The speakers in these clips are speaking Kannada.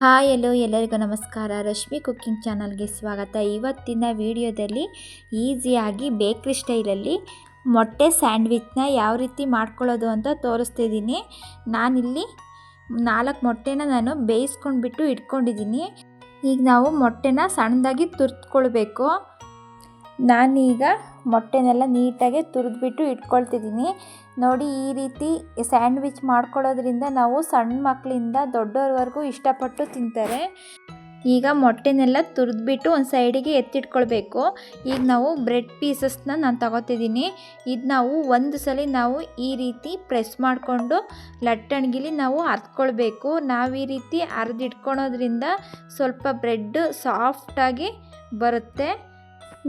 ಹಾಯ್ ಎಲ್ಲೋ ಎಲ್ಲರಿಗೂ ನಮಸ್ಕಾರ. ರಶ್ಮಿ ಕುಕ್ಕಿಂಗ್ ಚಾನಲ್ಗೆ ಸ್ವಾಗತ. ಇವತ್ತಿನ ವಿಡಿಯೋದಲ್ಲಿ ಈಸಿಯಾಗಿ ಬೇಕ್ರಿ ಸ್ಟೈಲಲ್ಲಿ ಮೊಟ್ಟೆ ಸ್ಯಾಂಡ್ವಿಚ್ನ ಯಾವ ರೀತಿ ಮಾಡ್ಕೊಳ್ಳೋದು ಅಂತ ತೋರಿಸ್ತಿದ್ದೀನಿ. ನಾನಿಲ್ಲಿ ನಾಲ್ಕು ಮೊಟ್ಟೆನ ನಾನು ಬೇಯಿಸ್ಕೊಂಡ್ಬಿಟ್ಟು ಇಟ್ಕೊಂಡಿದ್ದೀನಿ. ಈಗ ನಾವು ಮೊಟ್ಟೆನ ಸಣ್ಣದಾಗಿ ತುರ್ತ್ಕೊಳ್ಬೇಕು ನಾನೀಗ ಮೊಟ್ಟೆನೆಲ್ಲ ನೀಟಾಗಿ ತುರಿದ್ಬಿಟ್ಟು ಇಟ್ಕೊಳ್ತಿದ್ದೀನಿ. ನೋಡಿ, ಈ ರೀತಿ ಸ್ಯಾಂಡ್ವಿಚ್ ಮಾಡ್ಕೊಳ್ಳೋದ್ರಿಂದ ನಾವು ಸಣ್ಣ ಮಕ್ಕಳಿಂದ ದೊಡ್ಡವ್ರವರೆಗೂ ಇಷ್ಟಪಟ್ಟು ತಿಂತಾರೆ. ಈಗ ಮೊಟ್ಟೆನೆಲ್ಲ ತುರಿದ್ಬಿಟ್ಟು ಒಂದು ಸೈಡಿಗೆ ಎತ್ತಿಟ್ಕೊಳ್ಬೇಕು. ಈಗ ನಾವು ಬ್ರೆಡ್ ಪೀಸಸ್ನ ನಾನು ತಗೋತಿದ್ದೀನಿ. ಇದು ನಾವು ಒಂದು ಸಲ ನಾವು ಈ ರೀತಿ ಪ್ರೆಸ್ ಮಾಡಿಕೊಂಡು ಲಟ್ಟಣಗಿಲಿ ನಾವು ಅರ್ದ್ಕೊಳ್ಬೇಕು ನಾವು ಈ ರೀತಿ ಅರ್ದಿಟ್ಕೊಳೋದ್ರಿಂದ ಸ್ವಲ್ಪ ಬ್ರೆಡ್ ಸಾಫ್ಟಾಗಿ ಬರುತ್ತೆ.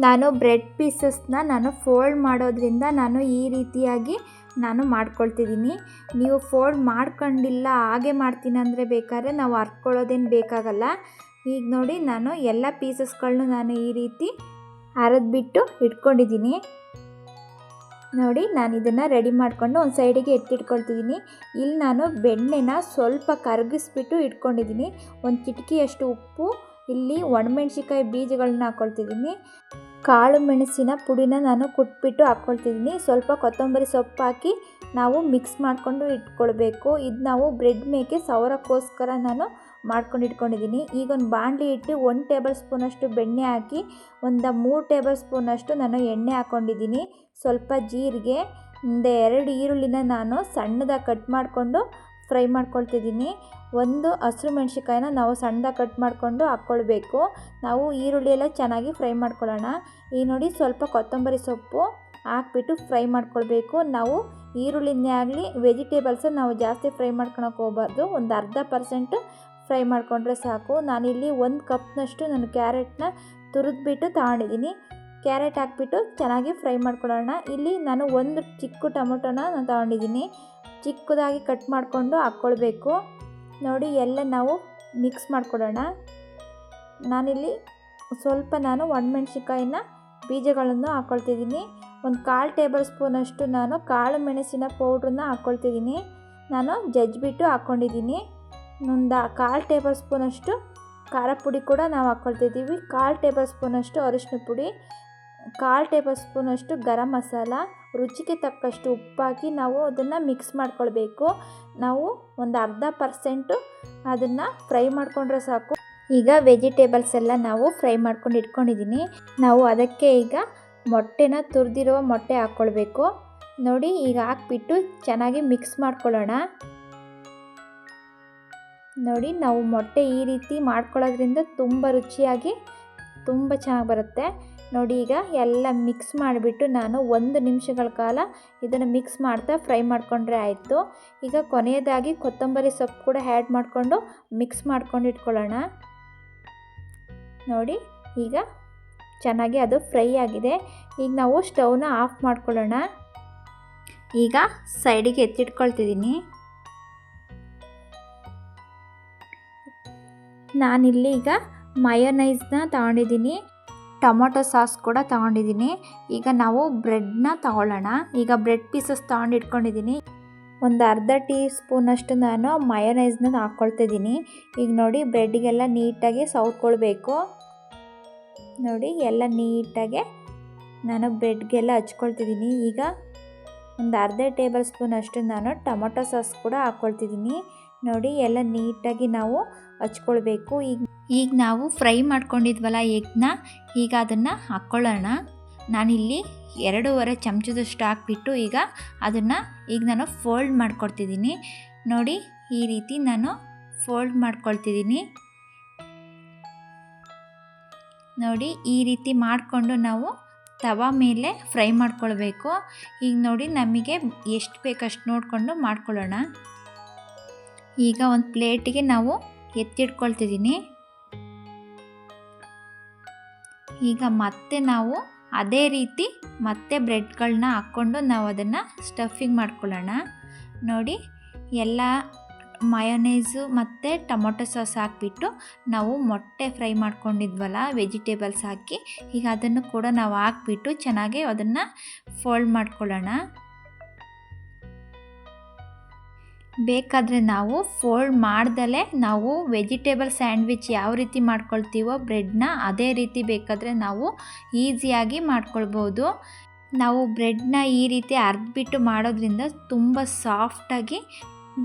ನಾನು ಬ್ರೆಡ್ ಪೀಸಸ್ನ ನಾನು ಫೋಲ್ಡ್ ಮಾಡೋದ್ರಿಂದ ನಾನು ಈ ರೀತಿಯಾಗಿ ನಾನು ಮಾಡ್ಕೊಳ್ತಿದ್ದೀನಿ. ನೀವು ಫೋಲ್ಡ್ ಮಾಡ್ಕೊಂಡಿಲ್ಲ, ಹಾಗೆ ಮಾಡ್ತೀನಿ ಅಂದರೆ ಬೇಕಾದ್ರೆ ನಾವು ಹರ್ಕೊಳ್ಳೋದೇನು ಬೇಕಾಗಲ್ಲ. ಈಗ ನೋಡಿ, ನಾನು ಎಲ್ಲ ಪೀಸಸ್ಗಳನ್ನೂ ನಾನು ಈ ರೀತಿ ಹರಿದ್ಬಿಟ್ಟು ಇಟ್ಕೊಂಡಿದ್ದೀನಿ. ನೋಡಿ, ನಾನು ಇದನ್ನು ರೆಡಿ ಮಾಡಿಕೊಂಡು ಒಂದು ಸೈಡಿಗೆ ಎತ್ತಿಟ್ಕೊಳ್ತಿದ್ದೀನಿ. ಇಲ್ಲಿ ನಾನು ಬೆಣ್ಣೆನ ಸ್ವಲ್ಪ ಕರಗಿಸ್ಬಿಟ್ಟು ಇಟ್ಕೊಂಡಿದ್ದೀನಿ. ಒಂದು ಚಿಟಕಿಯಷ್ಟು ಉಪ್ಪು, ಇಲ್ಲಿ ಒಣಮೆಣ್ಸಿಕಾಯಿ ಬೀಜಗಳನ್ನ ಹಾಕ್ಕೊಳ್ತಿದ್ದೀನಿ ಕಾಳು ಮೆಣಸಿನ ಪುಡಿನ ನಾನು ಕುಟ್ಬಿಟ್ಟು ಹಾಕ್ಕೊಳ್ತಿದ್ದೀನಿ. ಸ್ವಲ್ಪ ಕೊತ್ತಂಬರಿ ಸೊಪ್ಪು ಹಾಕಿ ನಾವು ಮಿಕ್ಸ್ ಮಾಡಿಕೊಂಡು ಇಟ್ಕೊಳ್ಬೇಕು. ಇದು ನಾವು ಬ್ರೆಡ್ ಮೇಕೆ ಸವರಕ್ಕೋಸ್ಕರ ನಾನು ಮಾಡ್ಕೊಂಡು ಇಟ್ಕೊಂಡಿದ್ದೀನಿ. ಈಗ ಒಂದು ಬಾಣಲಿ ಇಟ್ಟು ಒಂದು ಟೇಬಲ್ ಸ್ಪೂನಷ್ಟು ಬೆಣ್ಣೆ ಹಾಕಿ ಒಂದು ಮೂರು ಟೇಬಲ್ ಸ್ಪೂನಷ್ಟು ನಾನು ಎಣ್ಣೆ ಹಾಕ್ಕೊಂಡಿದ್ದೀನಿ. ಸ್ವಲ್ಪ ಜೀರಿಗೆ, ಒಂದು ಎರಡು ಈರುಳ್ಳಿನ ನಾನು ಸಣ್ಣದಾಗಿ ಕಟ್ ಮಾಡಿಕೊಂಡು ಫ್ರೈ ಮಾಡ್ಕೊಳ್ತಿದ್ದೀನಿ. ಒಂದು ಹಸಿರು ಮೆಣಸಿಕಾಯಿನ ನಾವು ಸಣ್ಣದಾಗಿ ಕಟ್ ಮಾಡಿಕೊಂಡು ಹಾಕ್ಕೊಳ್ಬೇಕು. ನಾವು ಈರುಳ್ಳಿ ಎಲ್ಲ ಚೆನ್ನಾಗಿ ಫ್ರೈ ಮಾಡ್ಕೊಳ್ಳೋಣ. ಈ ನೋಡಿ ಸ್ವಲ್ಪ ಕೊತ್ತಂಬರಿ ಸೊಪ್ಪು ಹಾಕ್ಬಿಟ್ಟು ಫ್ರೈ ಮಾಡ್ಕೊಳ್ಬೇಕು. ನಾವು ಈರುಳ್ಳಿನೇ ಆಗಲಿ, ವೆಜಿಟೇಬಲ್ಸ್ ನಾವು ಜಾಸ್ತಿ ಫ್ರೈ ಮಾಡ್ಕೊಳಕ್ಕೆ ಹೋಗ್ಬಾರ್ದು. ಒಂದು ಅರ್ಧ ಪರ್ಸೆಂಟ್ ಫ್ರೈ ಮಾಡಿಕೊಂಡ್ರೆ ಸಾಕು. ನಾನಿಲ್ಲಿ ಒಂದು ಕಪ್ನಷ್ಟು ನಾನು ಕ್ಯಾರೆಟ್ನ ತುರಿದ್ಬಿಟ್ಟು ತಗೊಂಡಿದ್ದೀನಿ. ಕ್ಯಾರೆಟ್ ಹಾಕ್ಬಿಟ್ಟು ಚೆನ್ನಾಗಿ ಫ್ರೈ ಮಾಡ್ಕೊಳ್ಳೋಣ. ಇಲ್ಲಿ ನಾನು ಒಂದು ಚಿಕ್ಕ ಟೊಮೊಟೊನ ನಾನು ತಗೊಂಡಿದ್ದೀನಿ. ಚಿಕ್ಕದಾಗಿ ಕಟ್ ಮಾಡಿಕೊಂಡು ಹಾಕ್ಕೊಳ್ಬೇಕು. ನೋಡಿ, ಎಲ್ಲ ನಾವು ಮಿಕ್ಸ್ ಮಾಡಿಕೊಡೋಣ. ನಾನಿಲ್ಲಿ ಸ್ವಲ್ಪ ನಾನು ಒಣಮೆಣ್ಸಿಕಾಯಿನ ಬೀಜಗಳನ್ನು ಹಾಕ್ಕೊಳ್ತಿದ್ದೀನಿ. ಒಂದು ಕಾಲು ಟೇಬಲ್ ಸ್ಪೂನಷ್ಟು ನಾನು ಕಾಳು ಮೆಣಸಿನ ಪೌಡ್ರನ್ನ ಹಾಕ್ಕೊಳ್ತಿದ್ದೀನಿ. ನಾನು ಜಜ್ಜಿಬಿಟ್ಟು ಹಾಕ್ಕೊಂಡಿದ್ದೀನಿ. ಒಂದು ಕಾಲು ಟೇಬಲ್ ಸ್ಪೂನಷ್ಟು ಖಾರ ಪುಡಿ ಕೂಡ ನಾವು ಹಾಕ್ಕೊಳ್ತಿದ್ದೀವಿ. ಕಾಲು ಟೇಬಲ್ ಸ್ಪೂನಷ್ಟು ಅರಿಶಿನ ಪುಡಿ. ಕಾಲು ಟೇಬಲ್ ಸ್ಪೂನಷ್ಟು ಗರಂ ಮಸಾಲ, ರುಚಿಗೆ ತಕ್ಕಷ್ಟು ಉಪ್ಪಾಕಿ ನಾವು ಅದನ್ನು ಮಿಕ್ಸ್ ಮಾಡ್ಕೊಳ್ಬೇಕು. ನಾವು ಒಂದು ಅರ್ಧ ಪರ್ಸೆಂಟು ಅದನ್ನು ಫ್ರೈ ಮಾಡಿಕೊಂಡ್ರೆ ಸಾಕು. ಈಗ ವೆಜಿಟೇಬಲ್ಸ್ ಎಲ್ಲ ನಾವು ಫ್ರೈ ಮಾಡ್ಕೊಂಡು ಇಟ್ಕೊಂಡಿದ್ದೀನಿ. ನಾವು ಅದಕ್ಕೆ ಈಗ ಮೊಟ್ಟೆನ ತುರಿದಿರುವ ಮೊಟ್ಟೆ ಹಾಕ್ಕೊಳ್ಬೇಕು. ನೋಡಿ, ಈಗ ಹಾಕ್ಬಿಟ್ಟು ಚೆನ್ನಾಗಿ ಮಿಕ್ಸ್ ಮಾಡ್ಕೊಳ್ಳೋಣ. ನೋಡಿ, ನಾವು ಮೊಟ್ಟೆ ಈ ರೀತಿ ಮಾಡ್ಕೊಳ್ಳೋದ್ರಿಂದ ತುಂಬ ರುಚಿಯಾಗಿ ತುಂಬ ಚೆನ್ನಾಗಿ ಬರುತ್ತೆ. ನೋಡಿ ಈಗ ಎಲ್ಲ ಮಿಕ್ಸ್ ಮಾಡಿಬಿಟ್ಟು ನಾನು ಒಂದು ನಿಮಿಷಗಳ ಕಾಲ ಇದನ್ನು ಮಿಕ್ಸ್ ಮಾಡ್ತಾ ಫ್ರೈ ಮಾಡಿಕೊಂಡ್ರೆ ಆಯಿತು. ಈಗ ಕೊನೆಯದಾಗಿ ಕೊತ್ತಂಬರಿ ಸೊಪ್ಪು ಕೂಡ ಆ್ಯಡ್ ಮಾಡಿಕೊಂಡು ಮಿಕ್ಸ್ ಮಾಡ್ಕೊಂಡು ಇಟ್ಕೊಳ್ಳೋಣ. ನೋಡಿ ಈಗ ಚೆನ್ನಾಗಿ ಅದು ಫ್ರೈ ಆಗಿದೆ. ಈಗ ನಾವು ಸ್ಟವ್ನ ಆಫ್ ಮಾಡ್ಕೊಳ್ಳೋಣ. ಈಗ ಸೈಡಿಗೆ ಎತ್ತಿಟ್ಕೊಳ್ತಿದ್ದೀನಿ. ನಾನಿಲ್ಲಿ ಈಗ ಮಯೋನೈಸ್ನ ತಗೊಂಡಿದ್ದೀನಿ. ಟೊಮೊಟೊ ಸಾಸ್ ಕೂಡ ತಗೊಂಡಿದ್ದೀನಿ. ಈಗ ನಾವು ಬ್ರೆಡ್ನ ತಗೊಳ್ಳೋಣ. ಈಗ ಬ್ರೆಡ್ ಪೀಸಸ್ ತಗೊಂಡು ಇಟ್ಕೊಂಡಿದ್ದೀನಿ ಒಂದು ಅರ್ಧ ಟೀ ಸ್ಪೂನಷ್ಟು ನಾನು ಮಯೋನೈಸ್ನ ಹಾಕ್ಕೊಳ್ತಿದ್ದೀನಿ. ಈಗ ನೋಡಿ ಬ್ರೆಡ್ಗೆಲ್ಲ ನೀಟಾಗಿ ಸೌರ್ಕೊಳ್ಬೇಕು ನೋಡಿ ಎಲ್ಲ ನೀಟಾಗೆ ನಾನು ಬ್ರೆಡ್ಗೆಲ್ಲ ಹಚ್ಕೊಳ್ತಿದ್ದೀನಿ. ಈಗ ಒಂದು ಅರ್ಧ ಟೇಬಲ್ ಸ್ಪೂನಷ್ಟು ನಾನು ಟೊಮೊಟೊ ಸಾಸ್ ಕೂಡ ಹಾಕ್ಕೊಳ್ತಿದ್ದೀನಿ. ನೋಡಿ ಎಲ್ಲ ನೀಟಾಗಿ ನಾವು ಹಚ್ಕೊಳ್ಬೇಕು. ಈಗ ಈಗ ನಾವು ಫ್ರೈ ಮಾಡ್ಕೊಂಡಿದ್ವಲ್ಲ ಎಗ್ನ, ಈಗ ಅದನ್ನು ಹಾಕ್ಕೊಳ್ಳೋಣ. ನಾನಿಲ್ಲಿ ಎರಡೂವರೆ ಚಮಚದಷ್ಟು ಹಾಕ್ಬಿಟ್ಟು ಈಗ ಅದನ್ನು ಈಗ ನಾನು ಫೋಲ್ಡ್ ಮಾಡ್ಕೊಳ್ತಿದ್ದೀನಿ. ನೋಡಿ, ಈ ರೀತಿ ನಾನು ಫೋಲ್ಡ್ ಮಾಡ್ಕೊಳ್ತಿದ್ದೀನಿ. ನೋಡಿ, ಈ ರೀತಿ ಮಾಡಿಕೊಂಡು ನಾವು ತವಾ ಮೇಲೆ ಫ್ರೈ ಮಾಡ್ಕೊಳ್ಬೇಕು. ಈಗ ನೋಡಿ, ನಮಗೆ ಎಷ್ಟು ಬೇಕಷ್ಟು ನೋಡಿಕೊಂಡು ಮಾಡ್ಕೊಳ್ಳೋಣ. ಈಗ ಒಂದು ಪ್ಲೇಟಿಗೆ ನಾವು ಎತ್ತಿಟ್ಕೊಳ್ತಿದ್ದೀನಿ. ಈಗ ಮತ್ತೆ ನಾವು ಅದೇ ರೀತಿ ಮತ್ತೆ ಬ್ರೆಡ್ಗಳನ್ನ ಹಾಕ್ಕೊಂಡು ನಾವು ಅದನ್ನು ಸ್ಟಫಿಂಗ್ ಮಾಡ್ಕೊಳ್ಳೋಣ. ನೋಡಿ, ಎಲ್ಲ ಮಯೋನೈಸು ಮತ್ತು ಟೊಮೊಟೊ ಸಾಸ್ ಹಾಕಿಬಿಟ್ಟು ನಾವು ಮೊಟ್ಟೆ ಫ್ರೈ ಮಾಡ್ಕೊಂಡಿದ್ವಲ್ಲ, ವೆಜಿಟೇಬಲ್ಸ್ ಹಾಕಿ, ಈಗ ಅದನ್ನು ಕೂಡ ನಾವು ಹಾಕ್ಬಿಟ್ಟು ಚೆನ್ನಾಗಿ ಅದನ್ನು ಫೋಲ್ಡ್ ಮಾಡ್ಕೊಳ್ಳೋಣ. ಬೇಕಾದರೆ ನಾವು ಫೋಲ್ಡ್ ಮಾಡ್ದಲೇ ನಾವು ವೆಜಿಟೇಬಲ್ ಸ್ಯಾಂಡ್ವಿಚ್ ಯಾವ ರೀತಿ ಮಾಡ್ಕೊಳ್ತೀವೋ ಬ್ರೆಡ್ನ ಅದೇ ರೀತಿ ಬೇಕಾದರೆ ನಾವು ಈಸಿಯಾಗಿ ಮಾಡ್ಕೊಳ್ಬೋದು. ನಾವು ಬ್ರೆಡ್ನ ಈ ರೀತಿ ಅರ್ದ್ಬಿಟ್ಟು ಮಾಡೋದ್ರಿಂದ ತುಂಬ ಸಾಫ್ಟಾಗಿ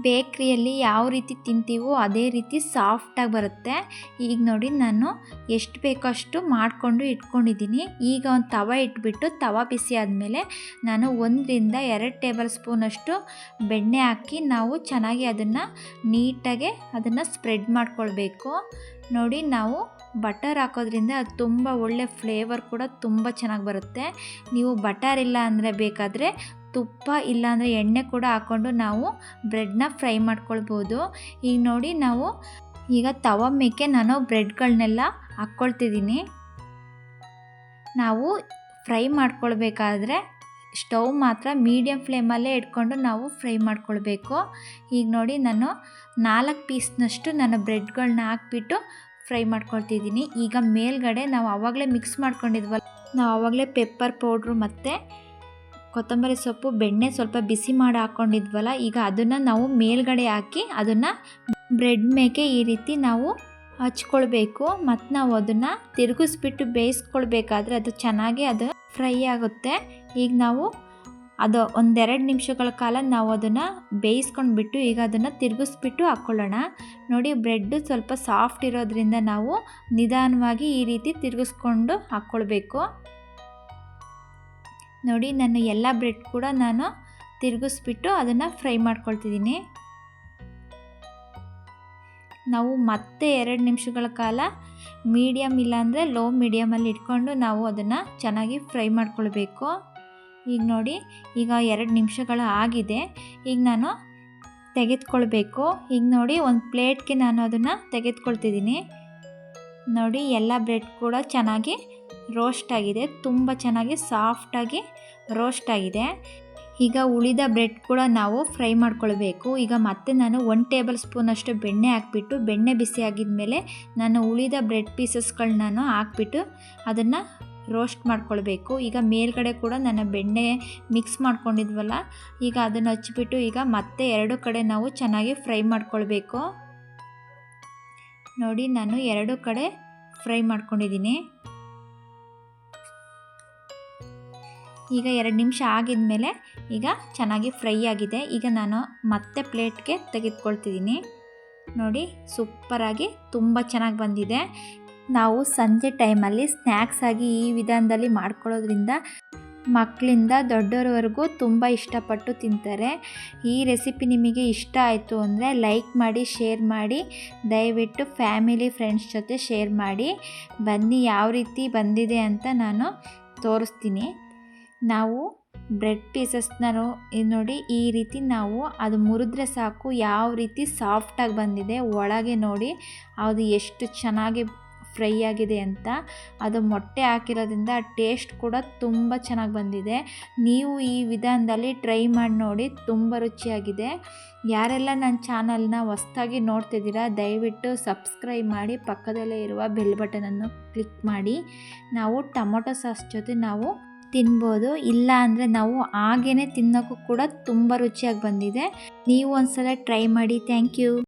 ಬೇಕ್ರಿಯಲ್ಲಿ ಯಾವ ರೀತಿ ತಿಂತೀವೋ ಅದೇ ರೀತಿ ಸಾಫ್ಟಾಗಿ ಬರುತ್ತೆ. ಈಗ ನೋಡಿ ನಾನು ಎಷ್ಟು ಬೇಕೋ ಅಷ್ಟು ಮಾಡಿಕೊಂಡು ಇಟ್ಕೊಂಡಿದ್ದೀನಿ. ಈಗ ಒಂದು ತವ ಇಟ್ಬಿಟ್ಟು, ತವ ಬಿಸಿ ಆದಮೇಲೆ ನಾನು ಒಂದರಿಂದ ಎರಡು ಟೇಬಲ್ ಸ್ಪೂನಷ್ಟು ಬೆಣ್ಣೆ ಹಾಕಿ ನಾವು ಚೆನ್ನಾಗಿ ಅದನ್ನು ನೀಟಾಗೆ ಅದನ್ನು ಸ್ಪ್ರೆಡ್ ಮಾಡ್ಕೊಳ್ಬೇಕು. ನೋಡಿ ನಾವು ಬಟರ್ ಹಾಕೋದ್ರಿಂದ ಅದು ತುಂಬ ಒಳ್ಳೆ ಫ್ಲೇವರ್ ಕೂಡ ತುಂಬ ಚೆನ್ನಾಗಿ ಬರುತ್ತೆ. ನೀವು ಬಟರ್ ಇಲ್ಲ ಅಂದರೆ ಬೇಕಾದರೆ ತುಪ್ಪ ಇಲ್ಲಾಂದರೆ ಎಣ್ಣೆ ಕೂಡ ಹಾಕ್ಕೊಂಡು ನಾವು ಬ್ರೆಡ್ನ ಫ್ರೈ ಮಾಡ್ಕೊಳ್ಬೋದು. ಈಗ ನೋಡಿ ನಾವು ಈಗ ತವ ಮೇಕೆ ನಾನು ಬ್ರೆಡ್ಗಳನ್ನೆಲ್ಲ ಹಾಕ್ಕೊಳ್ತಿದ್ದೀನಿ. ನಾವು ಫ್ರೈ ಮಾಡ್ಕೊಳ್ಬೇಕಾದ್ರೆ ಸ್ಟವ್ ಮಾತ್ರ ಮೀಡಿಯಮ್ ಫ್ಲೇಮಲ್ಲೇ ಇಟ್ಕೊಂಡು ನಾವು ಫ್ರೈ ಮಾಡ್ಕೊಳ್ಬೇಕು. ಈಗ ನೋಡಿ ನಾನು ನಾಲ್ಕು ಪೀಸ್ನಷ್ಟು ನಾನು ಬ್ರೆಡ್ಗಳನ್ನ ಹಾಕ್ಬಿಟ್ಟು ಫ್ರೈ ಮಾಡ್ಕೊಳ್ತಿದ್ದೀನಿ. ಈಗ ಮೇಲ್ಗಡೆ ನಾವು ಆವಾಗಲೇ ಮಿಕ್ಸ್ ಮಾಡ್ಕೊಂಡಿದ್ವಲ್ಲ, ನಾವು ಆವಾಗಲೇ ಪೆಪ್ಪರ್ ಪೌಡ್ರು ಮತ್ತು ಕೊತ್ತಂಬರಿ ಸೊಪ್ಪು ಬೆಣ್ಣೆ ಸ್ವಲ್ಪ ಬಿಸಿ ಮಾಡಿ ಹಾಕ್ಕೊಂಡಿದ್ವಲ್ಲ ಈಗ ಅದನ್ನು ನಾವು ಮೇಲ್ಗಡೆ ಹಾಕಿ ಅದನ್ನು ಬ್ರೆಡ್ ಮೇಕೆ ಈ ರೀತಿ ನಾವು ಹಚ್ಕೊಳ್ಬೇಕು. ಮತ್ತು ನಾವು ಅದನ್ನು ತಿರುಗಿಸ್ಬಿಟ್ಟು ಬೇಯಿಸ್ಕೊಳ್ಬೇಕಾದ್ರೆ ಅದು ಚೆನ್ನಾಗಿ ಅದು ಫ್ರೈ ಆಗುತ್ತೆ. ಈಗ ನಾವು ಅದು ಒಂದೆರಡು ನಿಮಿಷಗಳ ಕಾಲ ನಾವು ಅದನ್ನು ಬೇಯಿಸ್ಕೊಂಡ್ಬಿಟ್ಟು ಈಗ ಅದನ್ನು ತಿರುಗಿಸ್ಬಿಟ್ಟು ಹಾಕ್ಕೊಳ್ಳೋಣ ನೋಡಿ ಬ್ರೆಡ್ಡು ಸ್ವಲ್ಪ ಸಾಫ್ಟ್ ಇರೋದ್ರಿಂದ ನಾವು ನಿಧಾನವಾಗಿ ಈ ರೀತಿ ತಿರುಗಿಸ್ಕೊಂಡು ಹಾಕ್ಕೊಳ್ಬೇಕು ನೋಡಿ ನಾನು ಎಲ್ಲ ಬ್ರೆಡ್ ಕೂಡ ನಾನು ತಿರುಗಿಸ್ಬಿಟ್ಟು ಅದನ್ನು ಫ್ರೈ ಮಾಡ್ಕೊಳ್ತಿದ್ದೀನಿ. ನಾವು ಮತ್ತೆ ಎರಡು ನಿಮಿಷಗಳ ಕಾಲ ಮೀಡಿಯಮ್ ಇಲ್ಲಾಂದರೆ ಲೋ ಮೀಡಿಯಮಲ್ಲಿ ಇಟ್ಕೊಂಡು ನಾವು ಅದನ್ನು ಚೆನ್ನಾಗಿ ಫ್ರೈ ಮಾಡ್ಕೊಳ್ಬೇಕು. ಈಗ ನೋಡಿ, ಈಗ ಎರಡು ನಿಮಿಷಗಳು ಆಗಿದೆ. ಈಗ ನಾನು ತೆಗೆದುಕೊಳ್ಬೇಕು. ಈಗ ನೋಡಿ, ಒಂದು ಪ್ಲೇಟ್ಗೆ ನಾನು ಅದನ್ನು ತೆಗೆದುಕೊಳ್ತಿದ್ದೀನಿ. ನೋಡಿ, ಎಲ್ಲ ಬ್ರೆಡ್ ಕೂಡ ಚೆನ್ನಾಗಿ ರೋಸ್ಟ್ ಆಗಿದೆ. ತುಂಬ ಚೆನ್ನಾಗಿ ಸಾಫ್ಟಾಗಿ ರೋಸ್ಟ್ ಆಗಿದೆ. ಈಗ ಉಳಿದ ಬ್ರೆಡ್ ಕೂಡ ನಾವು ಫ್ರೈ ಮಾಡ್ಕೊಳ್ಬೇಕು. ಈಗ ಮತ್ತೆ ನಾನು ಒನ್ ಟೇಬಲ್ ಸ್ಪೂನಷ್ಟು ಬೆಣ್ಣೆ ಹಾಕ್ಬಿಟ್ಟು, ಬೆಣ್ಣೆ ಬಿಸಿ ಆಗಿದ ಮೇಲೆ ನಾನು ಉಳಿದ ಬ್ರೆಡ್ ಪೀಸಸ್ಗಳು ನಾನು ಹಾಕ್ಬಿಟ್ಟು ಅದನ್ನು ರೋಸ್ಟ್ ಮಾಡ್ಕೊಳ್ಬೇಕು. ಈಗ ಮೇಲ್ಗಡೆ ಕೂಡ ನಾನು ಬೆಣ್ಣೆ ಮಿಕ್ಸ್ ಮಾಡ್ಕೊಂಡಿದ್ವಲ್ಲ, ಈಗ ಅದನ್ನು ಹಚ್ಚಿಬಿಟ್ಟು ಈಗ ಮತ್ತೆ ಎರಡು ಕಡೆ ನಾವು ಚೆನ್ನಾಗಿ ಫ್ರೈ ಮಾಡ್ಕೊಳ್ಬೇಕು. ನೋಡಿ, ನಾನು ಎರಡು ಕಡೆ ಫ್ರೈ ಮಾಡ್ಕೊಂಡಿದ್ದೀನಿ. ಈಗ ಎರಡು ನಿಮಿಷ ಆಗಿದ ಮೇಲೆ ಈಗ ಚೆನ್ನಾಗಿ ಫ್ರೈ ಆಗಿದೆ. ಈಗ ನಾನು ಮತ್ತೆ ಪ್ಲೇಟ್ಗೆ ತೆಗೆದುಕೊಳ್ತಿದ್ದೀನಿ. ನೋಡಿ, ಸೂಪರಾಗಿ ತುಂಬ ಚೆನ್ನಾಗಿ ಬಂದಿದೆ. ನಾವು ಸಂಜೆ ಟೈಮಲ್ಲಿ ಸ್ನ್ಯಾಕ್ಸ್ ಆಗಿ ಈ ವಿಧಾನದಲ್ಲಿ ಮಾಡ್ಕೊಳ್ಳೋದ್ರಿಂದ ಮಕ್ಕಳಿಂದ ದೊಡ್ಡವರವರೆಗೂ ತುಂಬ ಇಷ್ಟಪಟ್ಟು ತಿಂತಾರೆ. ಈ ರೆಸಿಪಿ ನಿಮಗೆ ಇಷ್ಟ ಆಯಿತು ಅಂದರೆ ಲೈಕ್ ಮಾಡಿ, ಶೇರ್ ಮಾಡಿ. ದಯವಿಟ್ಟು ಫ್ಯಾಮಿಲಿ, ಫ್ರೆಂಡ್ಸ್ ಜೊತೆ ಶೇರ್ ಮಾಡಿ. ಬನ್ನಿ, ಯಾವ ರೀತಿ ಬಂದಿದೆ ಅಂತ ನಾನು ತೋರಿಸ್ತೀನಿ. ನಾವು ಬ್ರೆಡ್ ಪೀಸಸ್ನ ನೋಡಿ ಈ ರೀತಿ ನಾವು ಅದು ಮುರಿದ್ರೆ ಸಾಕು, ಯಾವ ರೀತಿ ಸಾಫ್ಟಾಗಿ ಬಂದಿದೆ ಒಳಗೆ ನೋಡಿ ಅದು ಎಷ್ಟು ಚೆನ್ನಾಗಿ ಫ್ರೈ ಆಗಿದೆ ಅಂತ. ಅದು ಮೊಟ್ಟೆ ಹಾಕಿರೋದ್ರಿಂದ ಟೇಸ್ಟ್ ಕೂಡ ತುಂಬ ಚೆನ್ನಾಗಿ ಬಂದಿದೆ. ನೀವು ಈ ವಿಧಾನದಲ್ಲಿ ಟ್ರೈ ಮಾಡಿ ನೋಡಿ ತುಂಬ ರುಚಿಯಾಗಿದೆ. ಯಾರೆಲ್ಲ ನನ್ನ ಚಾನಲ್ನ ಹೊಸ್ದಾಗಿ ನೋಡ್ತಿದ್ದೀರಾ, ದಯವಿಟ್ಟು ಸಬ್ಸ್ಕ್ರೈಬ್ ಮಾಡಿ, ಪಕ್ಕದಲ್ಲೇ ಇರುವ ಬೆಲ್ ಬಟನನ್ನು ಕ್ಲಿಕ್ ಮಾಡಿ. ನಾವು ಟೊಮೊಟೊ ಸಾಸ್ ಜೊತೆ ನಾವು ತಿನ್ಬೋದು. ಇಲ್ಲ ಅಂದರೆ ನಾವು ಹಾಗೇ ತಿನ್ನೋಕ್ಕೂ ಕೂಡ ತುಂಬ ರುಚಿಯಾಗಿ ಬಂದಿದೆ. ನೀವು ಒಂದ್ಸಲ ಟ್ರೈ ಮಾಡಿ. Thank you